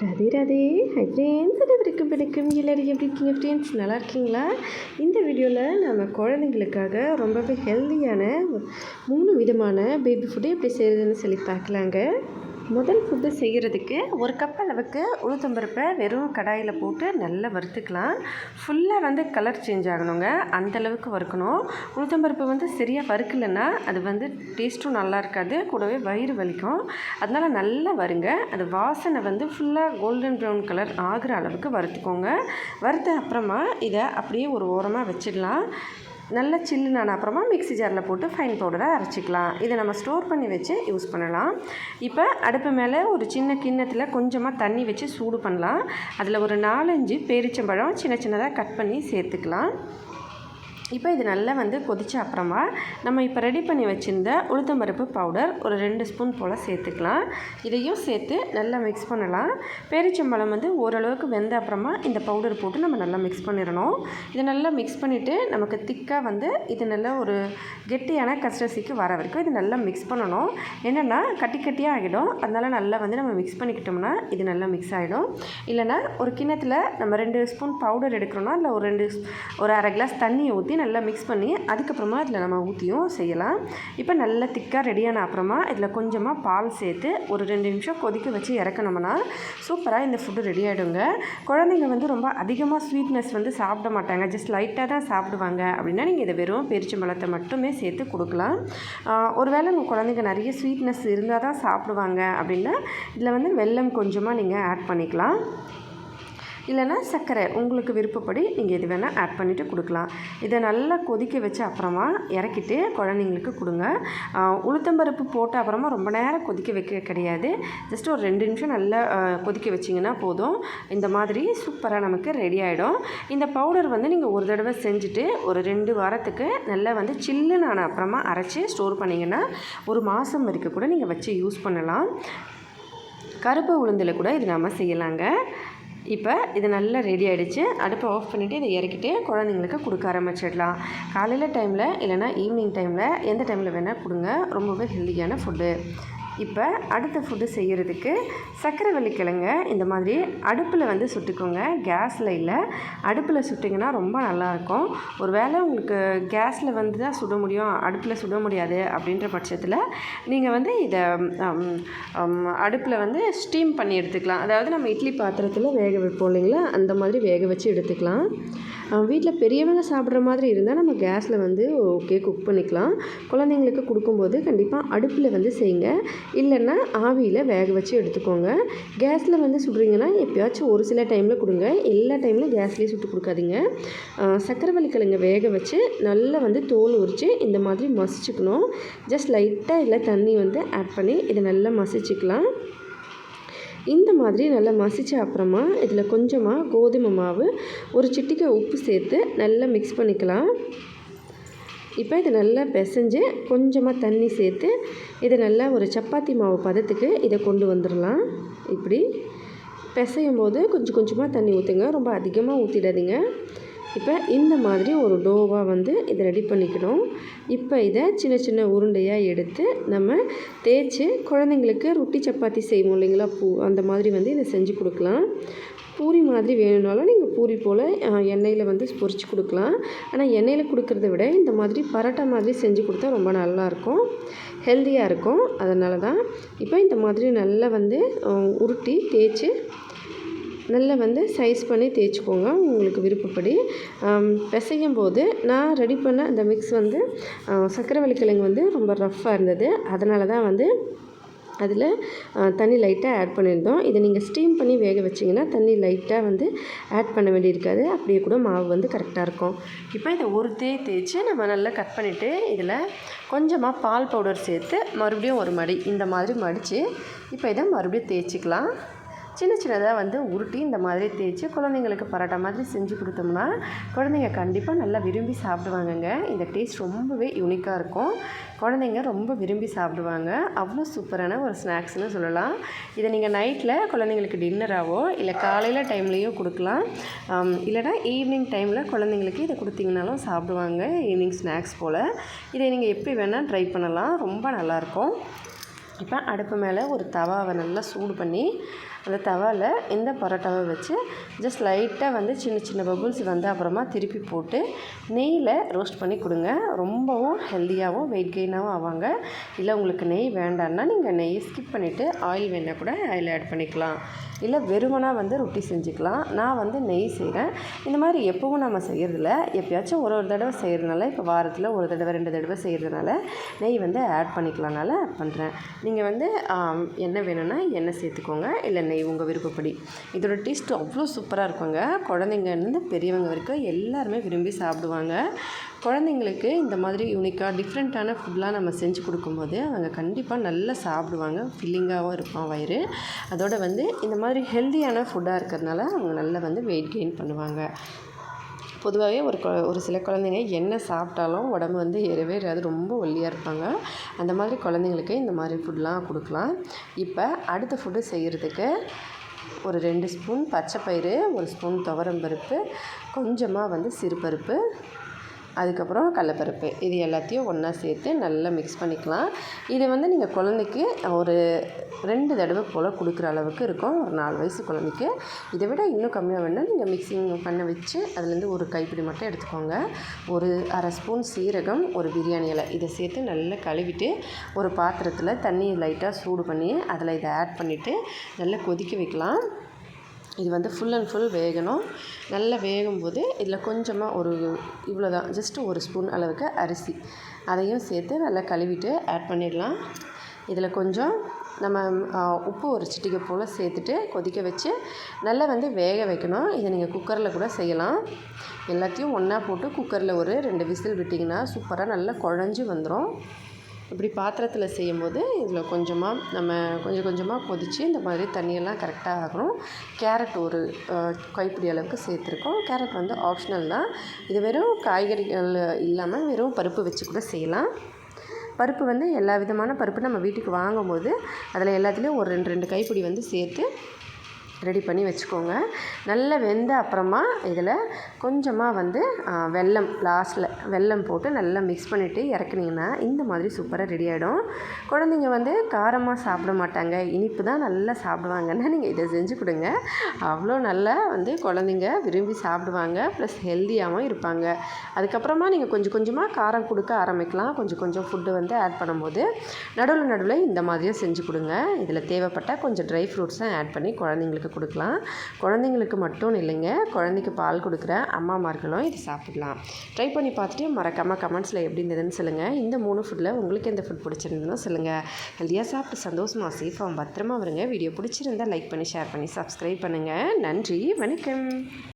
Radhe Radhe. Hi friends அனைவருக்கும் வணக்கம். எல்லோரும் எப்படி இருக்கீங்க ஃப்ரெண்ட்ஸ் நல்லா இருக்கீங்களா? இந்த வீடியோவில் நம்ம குழந்தைங்களுக்காக ரொம்பவே ஹெல்த்தியான மூணு விதமான பேபி ஃபுட்டு எப்படி செய்கிறதுன்னு சொல்லி பார்க்கலாங்க. முதல் ஃபுட்டு செய்கிறதுக்கு ஒரு கப் அளவுக்கு உளுத்தம்பருப்பை வெறும் கடாயில் போட்டு நல்லா வறுத்துக்கலாம். ஃபுல்லாக வந்து கலர் சேஞ்ச் ஆகணுங்க. அந்த அளவுக்கு வறுக்கணும். உளுத்தம்பருப்பு வந்து சரியாக வறுக்கலைன்னா அது வந்து டேஸ்ட்டும் நல்லா இருக்காது. கூடவே வயிறு வலிக்கும். அதனால் நல்லா வருங்க. அது வாசனை வந்து ஃபுல்லாக கோல்டன் ப்ரௌன் கலர் ஆகிற அளவுக்கு வறுத்துக்கோங்க. வறுத்த அப்புறமா இதை அப்படியே ஒரு ஓரமாக வச்சிடலாம். நல்லா சில்லுனான அப்புறமா மிக்ஸி ஜாரில் போட்டு ஃபைன் பவுடரை அரைச்சிக்கலாம். இதை நம்ம ஸ்டோர் பண்ணி வச்சு யூஸ் பண்ணலாம். இப்போ அடுப்பு மேலே ஒரு சின்ன கிண்ணத்தில் கொஞ்சமாக தண்ணி வச்சு சூடு பண்ணலாம். அதில் ஒரு நாலஞ்சு பேரிச்சம்பழம் சின்ன சின்னதாக கட் பண்ணி சேர்த்துக்கலாம். இப்போ இது நல்லா வந்து கொதிச்ச அப்புறமா நம்ம இப்போ ரெடி பண்ணி வச்சுருந்த உளுத்தம்பருப்பு பவுடர் ஒரு ரெண்டு ஸ்பூன் போல் சேர்த்துக்கலாம். இதையும் சேர்த்து நல்லா மிக்ஸ் பண்ணலாம். பேரிச்சம்பழம் வந்து ஓரளவுக்கு வெந்த அப்புறமா இந்த பவுடர் போட்டு நம்ம நல்லா மிக்ஸ் பண்ணிடணும். இதை நல்லா மிக்ஸ் பண்ணிவிட்டு நமக்கு திக்காக வந்து இது நல்லா ஒரு கெட்டியான கஸ்டசிக்கு வர வரைக்கும் இது நல்லா மிக்ஸ் பண்ணணும். என்னென்னா கட்டி கட்டியாக ஆகிடும். அதனால் நல்லா வந்து நம்ம மிக்ஸ் பண்ணிக்கிட்டோம்னா இது நல்லா மிக்ஸ் ஆகிடும் இல்லைனா ஒரு கிண்ணத்தில் நம்ம ரெண்டு ஸ்பூன் பவுடர் எடுக்கிறோன்னா அதில் ஒரு ரெண்டு ஒரு அரை கிளாஸ் தண்ணியை ஊற்றி நல்லா மிக்ஸ் பண்ணி அதுக்கப்புறமா இதில் நம்ம ஊற்றியும் செய்யலாம். இப்போ நல்லா திக்காக ரெடியான அப்புறமா இதில் கொஞ்சமாக பால் சேர்த்து ஒரு ரெண்டு நிமிஷம் கொதிக்க வச்சு இறக்கணும்னா சூப்பராக இந்த ஃபுட்டு ரெடி ஆகிடுங்க குழந்தைங்க வந்து ரொம்ப அதிகமாக ஸ்வீட்னஸ் வந்து சாப்பிட மாட்டாங்க. ஜஸ்ட் லைட்டாக தான் சாப்பிடுவாங்க. அப்படின்னா நீங்கள் இதை வெறும் பெரிச்சம்பழத்தை மட்டுமே சேர்த்து கொடுக்கலாம். ஒருவேளை உங்கள் குழந்தைங்க நிறைய ஸ்வீட்னஸ் இருந்தால் தான் சாப்பிடுவாங்க. அப்படின்னா இதில் வந்து வெல்லம் கொஞ்சமாக நீங்கள் ஆட் பண்ணிக்கலாம். இல்லைனா சர்க்கரை உங்களுக்கு விருப்பப்படி நீங்கள் எது வேணால் ஆட் பண்ணிவிட்டு கொடுக்கலாம். இதை நல்லா கொதிக்க வச்ச அப்புறமா இறக்கிட்டு குழந்தைங்களுக்கு கொடுங்க. உளுத்தம்பருப்பு போட்ட அப்புறமா ரொம்ப நேரம் கொதிக்க வைக்க கிடையாது. ஜஸ்ட் ஒரு ரெண்டு நிமிஷம் நல்லா கொதிக்க வச்சிங்கன்னா போதும். இந்த மாதிரி சூப்பராக நமக்கு ரெடி ஆகிடும் இந்த பவுடர் வந்து நீங்கள் ஒரு தடவை செஞ்சுட்டு ஒரு ரெண்டு வாரத்துக்கு நல்லா வந்து சில்லுன்னு ஆன அப்புறமா அரைச்சி ஸ்டோர் பண்ணிங்கன்னா ஒரு மாதம் வரைக்கும் கூட நீங்கள் வச்சு யூஸ் பண்ணலாம். கருப்பு உளுந்தில் கூட இது நம்ம செய்யலாங்க. இப்போ இது நல்லா ரெடி ஆகிடுச்சு அடுப்பை ஆஃப் பண்ணிவிட்டு இதை இறக்கிட்டு குழந்தைங்களுக்கு கொடுக்க ஆரம்பிச்சிடலாம். காலையில் டைமில் இல்லைனா ஈவினிங் டைமில் எந்த டைமில் வேணால் கொடுங்க. ரொம்பவே ஹெல்த்தியான ஃபுட்டு இப்போ அடுத்த ஃபுட்டு செய்கிறதுக்கு சக்கரை வெள்ளிக்கிழங்க இந்த மாதிரி அடுப்பில் வந்து சுட்டுக்கோங்க. கேஸில் இல்லை. அடுப்பில் சுட்டிங்கன்னா ரொம்ப நல்லாயிருக்கும். ஒரு வேளை உங்களுக்கு கேஸில் வந்து தான் சுட முடியும் அடுப்பில் சுட முடியாது அப்படின்ற பட்சத்தில் நீங்கள் வந்து இதை அடுப்பில் வந்து ஸ்டீம் பண்ணி எடுத்துக்கலாம். அதாவது நம்ம இட்லி பாத்திரத்தில் வேக வைப்போம் இல்லைங்களா? அந்த மாதிரி வேக வச்சு எடுத்துக்கலாம். வீட்டில் பெரியவங்க சாப்பிட்ற மாதிரி இருந்தால் நம்ம கேஸில் வந்து ஓகே குக் பண்ணிக்கலாம். குழந்தைங்களுக்கு கொடுக்கும்போது கண்டிப்பாக அடுப்பில் வந்து செய்யுங்க. இல்லைன்னா ஆவியில் வேக வச்சு எடுத்துக்கோங்க. கேஸில் வந்து சுடுறீங்கன்னா எப்போயாச்சும் ஒரு சில டைமில் கொடுங்க. எல்லா டைமில் கேஸ்லேயே சுட்டு கொடுக்காதீங்க. சக்கரவள்ளி கிழங்கு வேக வச்சு நல்லா வந்து தோல் உரித்து இந்த மாதிரி மசிச்சுக்கணும். ஜஸ்ட் லைட்டாக இல்லை தண்ணி வந்து ஆட் பண்ணி இதை நல்லா மசிச்சுக்கலாம். இந்த மாதிரி நல்லா மசித்த அப்புறமா இதில் கொஞ்சமாக கோதுமை மாவு ஒரு சிட்டிக்கை உப்பு சேர்த்து நல்லா மிக்ஸ் பண்ணிக்கலாம். இப்போ இதை நல்லா பிசைஞ்சு கொஞ்சமாக தண்ணி சேர்த்து இதை நல்லா ஒரு சப்பாத்தி மாவு பதத்துக்கு இதை கொண்டு வந்துடலாம். இப்படி பிசையும் போது கொஞ்சம் கொஞ்சமாக தண்ணி ஊற்றுங்க ரொம்ப அதிகமாக ஊற்றிடாதீங்க இப்போ இந்த மாதிரி ஒரு டோவாக வந்து இதை ரெடி பண்ணிக்கணும். இப்போ இதை சின்ன சின்ன உருண்டையாக எடுத்து நம்ம தேய்ச்சி குழந்தைங்களுக்கு ரொட்டி சப்பாத்தி செய்வோம் இல்லைங்களா? பூ அந்த மாதிரி வந்து இதை செஞ்சு கொடுக்கலாம். பூரி மாதிரி வேணும்னாலும் நீங்கள் பூரி போல் எண்ணெயில் வந்து பொரித்து கொடுக்கலாம். ஆனால் எண்ணெயில் கொடுக்குறத விட இந்த மாதிரி பரோட்டா மாதிரி செஞ்சு கொடுத்தா ரொம்ப நல்லாயிருக்கும் ஹெல்த்தியாக இருக்கும். அதனால தான் இப்போ இந்த மாதிரி நல்லா வந்து உருட்டி தேய்ச்சி நல்லா வந்து சைஸ் பண்ணி தேய்ச்சிக்கோங்க உங்களுக்கு விருப்பப்படி. பிசையும் போது நான் ரெடி பண்ண அந்த மிக்ஸ் வந்து சக்கரவள்ளி கிழங்கு வந்து ரொம்ப ரஃப்பாக இருந்தது. அதனால தான் வந்து அதில் தண்ணி லைட்டாக ஆட் பண்ணியிருந்தோம். இதை நீங்கள் ஸ்டீம் பண்ணி வேக வச்சிங்கன்னா தண்ணி லைட்டாக வந்து ஆட் பண்ண வேண்டியிருக்காது. அப்படியே கூட மாவு வந்து கரெக்டாக இருக்கும். இப்போ இதை ஒரு தே தேய்ச்சி நம்ம நல்லா கட் பண்ணிவிட்டு இதில் கொஞ்சமாக பால் பவுடர் சேர்த்து மறுபடியும் ஒரு மடி இந்த மாதிரி மடித்து இப்போ இதை மறுபடியும் தேய்ச்சிக்கலாம். சின்ன சின்னதாக வந்து உருட்டி இந்த மாதிரி தேய்ச்சி குழந்தைங்களுக்கு பரோட்டா மாதிரி செஞ்சு கொடுத்தோம்னா குழந்தைங்க கண்டிப்பாக நல்லா விரும்பி சாப்பிடுவாங்கங்க. இந்த டேஸ்ட் ரொம்பவே யூனிக்காக இருக்கும். குழந்தைங்க ரொம்ப விரும்பி சாப்பிடுவாங்க. அவ்வளோ சூப்பரான ஒரு ஸ்நாக்ஸ்னு சொல்லலாம். இதை நீங்கள் நைட்டில் குழந்தைங்களுக்கு டின்னராகவோ இல்லை காலையில் டைம்லேயோ கொடுக்கலாம். இல்லைனா ஈவினிங் டைமில் குழந்தைங்களுக்கு இதை கொடுத்தீங்கனாலும் சாப்பிடுவாங்க. ஈவினிங் ஸ்நாக்ஸ் போல். இதை நீங்கள் எப்படி வேணால் ட்ரை பண்ணலாம். ரொம்ப நல்லாயிருக்கும் இப்போ அடுப்பு மேலே ஒரு தவாவை நல்லா சூடு பண்ணி அந்த தவாவில் இந்த பரோட்டாவை வச்சு ஜஸ்ட் லைட்டாக வந்து சின்ன சின்ன பபுள்ஸ் வந்து அப்புறமா திருப்பி போட்டு நெய்யில் ரோஸ்ட் பண்ணி கொடுங்க. ரொம்பவும் ஹெல்த்தியாகவும் வெயிட் கெயினாகவும் ஆவாங்க. இல்லை உங்களுக்கு நெய் வேண்டான்னா நீங்கள் நெய் ஸ்கிப் பண்ணிவிட்டு ஆயில் வேணால் கூட ஆயில் ஆட் பண்ணிக்கலாம். இல்லை வெறுமனாக வந்து ரொட்டி செஞ்சுக்கலாம். நான் வந்து நெய் செய்கிறேன் இந்த மாதிரி எப்போவும் நம்ம செய்கிறதில்ல எப்பயாச்சும் ஒரு ஒரு தடவை செய்கிறதுனால இப்போ வாரத்தில் ஒரு தடவை ரெண்டு தடவை செய்கிறதுனால நெய் வந்து ஆட் பண்ணிக்கலாம்னால ஆட் பண்ணுறேன் நீங்கள் வந்து என்ன எண்ணெய் வேணும்னா எண்ணெய் சேர்த்துக்கோங்க. இல்லை நெய் உங்கள் விருப்பப்படி. இதோட டேஸ்ட் அவ்வளோ சூப்பராக இருக்குங்க. குழந்தைங்கலேருந்து பெரியவங்க வரைக்கும் எல்லாருமே விரும்பி சாப்பிடுவாங்க. குழந்தைங்களுக்கு இந்த மாதிரி யூனிக்காக டிஃப்ரெண்ட்டான ஃபுட்லாம் நம்ம செஞ்சு கொடுக்கும்போது அவங்க கண்டிப்பாக நல்லா சாப்பிடுவாங்க. ஃபில்லிங்காகவும் இருக்கும் வயிறு. அதோடு வந்து இந்த மாதிரி ஹெல்த்தியான ஃபுட்டாக இருக்கிறதுனால அவங்க நல்லா வந்து வெயிட் கெயின் பண்ணுவாங்க. பொதுவாகவே ஒரு கொ ஒரு சில குழந்தைங்க என்ன சாப்பிட்டாலும் உடம்பு வந்து ஏறவே ஏறாது ரொம்ப ஒல்லியாக இருப்பாங்க. அந்த மாதிரி குழந்தைங்களுக்கு இந்த மாதிரி ஃபுட்லாம் கொடுக்கலாம். இப்போ அடுத்த ஃபுட்டு செய்கிறதுக்கு ஒரு ரெண்டு ஸ்பூன் பச்சை பயிறு ஒரு ஸ்பூன் துவரம்பருப்பு கொஞ்சமாக வந்து சிறுபருப்பு அதுக்கப்புறம் கடலப்பருப்பு. இது எல்லாத்தையும் ஒன்றா சேர்த்து நல்லா மிக்ஸ் பண்ணிக்கலாம். இது வந்து நீங்கள் குழந்தைக்கு ஒரு ரெண்டு தடவை போல் கொடுக்குற அளவுக்கு இருக்கும். ஒரு நாலு வயசு குழந்தைக்கு. இதை விட இன்னும் கம்மியாக வேணால் நீங்கள் மிக்சிங் பண்ண வச்சு அதுலேருந்து ஒரு கைப்பிடி மட்டும் எடுத்துக்கோங்க. ஒரு அரை ஸ்பூன் சீரகம் ஒரு பிரியாணி இலை. இதை சேர்த்து நல்லா கழுவிட்டு ஒரு பாத்திரத்தில் தண்ணி லைட்டாக சூடு பண்ணி அதில் இதை ஆட் பண்ணிவிட்டு நல்லா கொதிக்க வைக்கலாம். இது வந்து ஃபுல் அண்ட் ஃபுல் வேகணும். நல்லா வேகும்போது இதில் கொஞ்சமாக ஒரு இவ்வளோ தான் ஜஸ்ட்டு ஒரு ஸ்பூன் அளவுக்கு அரிசி. அதையும் சேர்த்து நல்லா கழுவிட்டு ஆட் பண்ணிடலாம். இதில் கொஞ்சம் நம்ம உப்பு ஒரு சிட்டிகை போல் சேர்த்துட்டு கொதிக்க வச்சு நல்லா வந்து வேக வைக்கணும். இதை நீங்கள் குக்கரில் கூட செய்யலாம். எல்லாத்தையும் ஒன்றா போட்டு குக்கரில் ஒரு ரெண்டு விசில் விட்டிங்கன்னா சூப்பராக நல்லா குழஞ்சி வந்துடும் இப்படி பாத்திரத்தில் செய்யும்போது இதில் கொஞ்சமாக நம்ம கொஞ்சம் கொஞ்சமாக கொதித்து இந்த மாதிரி தண்ணியெல்லாம் கரெக்டாக ஆகணும். கேரட் ஒரு கைப்பிடி அளவுக்கு சேர்த்துருக்கோம். கேரட் வந்து ஆப்ஷனல் தான். இது வெறும் காய்கறிகள் இல்லாமல் வெறும் பருப்பு வச்சு கூட செய்யலாம். பருப்பு வந்து எல்லா விதமான பருப்பு நம்ம வீட்டுக்கு வாங்கும்போது அதில் எல்லாத்துலேயும் ஒரு ரெண்டு ரெண்டு கைப்பிடி வந்து சேர்த்து ரெடி பண்ணி வச்சுக்கோங்க. நல்லா வெந்த அப்புறமா இதில் கொஞ்சமாக வந்து வெல்லம் லாஸ்ட்டில் வெல்லம் போட்டு நல்லா மிக்ஸ் பண்ணிவிட்டு இறக்குனீங்கன்னா இந்த மாதிரி சூப்பராக ரெடி ஆகிடும் குழந்தைங்க வந்து காரமாக சாப்பிட மாட்டாங்க. இனிப்பு தான் நல்லா சாப்பிடுவாங்கன்னா நீங்கள் இதை செஞ்சு கொடுங்க. அவ்வளோ நல்லா வந்து குழந்தைங்க விரும்பி சாப்பிடுவாங்க. ப்ளஸ் ஹெல்த்தியாகவும் இருப்பாங்க. அதுக்கப்புறமா நீங்கள் கொஞ்சம் கொஞ்சமாக காரம் கொடுக்க ஆரம்பிக்கலாம். கொஞ்சம் கொஞ்சம் ஃபுட்டு வந்து ஆட் பண்ணும்போது நடுவில் நடுவில் இந்த மாதிரியும் செஞ்சு கொடுங்க. இதில் தேவைப்பட்டால் கொஞ்சம் ட்ரை ஃப்ரூட்ஸும் ஆட் பண்ணி குழந்தைங்களுக்கு கொடுக்கலாம். குழந்தைங்களுக்கு மட்டும் இல்லைங்க. குழந்தைக்கு பால் கொடுக்குற அம்மாமார்களும் இது சாப்பிடலாம். ட்ரை பண்ணி பார்த்துட்டு மறக்காமல் கமெண்ட்ஸில் எப்படி இருந்ததுன்னு சொல்லுங்கள் இந்த மூணு ஃபுட்டில் உங்களுக்கு எந்த ஃபுட் பிடிச்சிருந்ததுன்னு சொல்லுங்கள் ஹெல்த்தியாக சாப்பிட்டு சந்தோஷமாக சேஃபாக பத்திரமா வருங்க. வீடியோ பிடிச்சிருந்தா லைக் பண்ணி ஷேர் பண்ணி சப்ஸ்கிரைப் பண்ணுங்கள் நன்றி. வணக்கம்.